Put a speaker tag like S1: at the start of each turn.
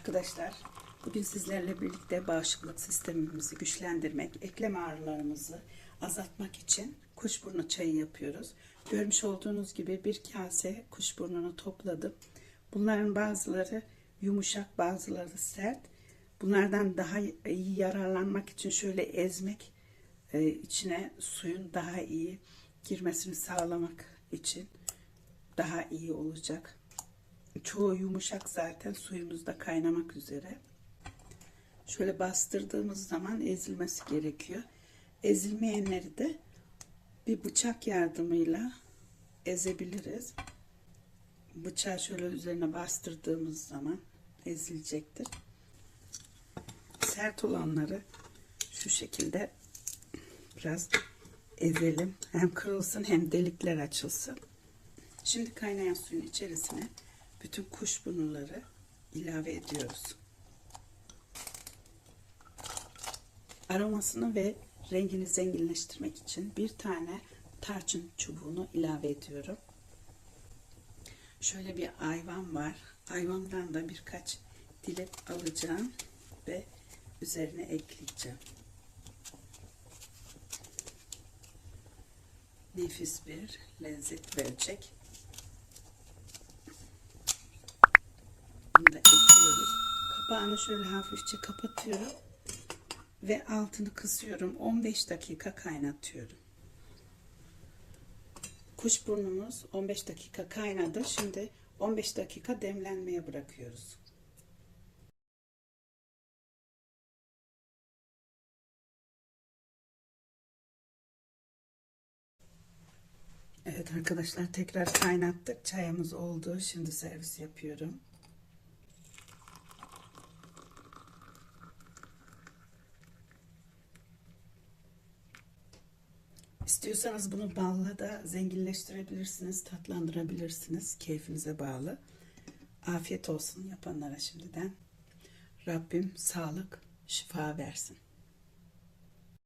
S1: Arkadaşlar bugün sizlerle birlikte bağışıklık sistemimizi güçlendirmek, eklem ağrılarımızı azaltmak için kuşburnu çayı yapıyoruz. Görmüş olduğunuz gibi bir kase kuşburnunu topladım. Bunların bazıları yumuşak bazıları sert. Bunlardan daha iyi yararlanmak için şöyle ezmek e, içine suyun daha iyi girmesini sağlamak için daha iyi olacak. Çoğu yumuşak zaten suyumuzda kaynamak üzere. Şöyle bastırdığımız zaman ezilmesi gerekiyor. Ezilmeyenleri de bir bıçak yardımıyla ezebiliriz. Bıçağı şöyle üzerine bastırdığımız zaman ezilecektir. Sert olanları şu şekilde biraz ezelim. Hem kırılsın hem delikler açılsın. Şimdi kaynayan suyun içerisine bütün kuşburnuları ilave ediyoruz. Aromasını ve rengini zenginleştirmek için bir tane tarçın çubuğunu ilave ediyorum. Şöyle bir ayvan var. Ayvandan da birkaç dilim alacağım ve üzerine ekleyeceğim. Nefis bir lezzet verecek. Bunu da ekliyoruz. Kapağını şöyle hafifçe kapatıyorum ve altını kısıyorum. 15 dakika kaynatıyorum. Kuşburnumuz 15 dakika kaynadı. Şimdi 15 dakika demlenmeye bırakıyoruz. Evet arkadaşlar tekrar kaynattık. Çayımız oldu. Şimdi servis yapıyorum. İstiyorsanız bunu balla da zenginleştirebilirsiniz, tatlandırabilirsiniz. Keyfinize bağlı. Afiyet olsun yapanlara şimdiden. Rabbim sağlık, şifa versin.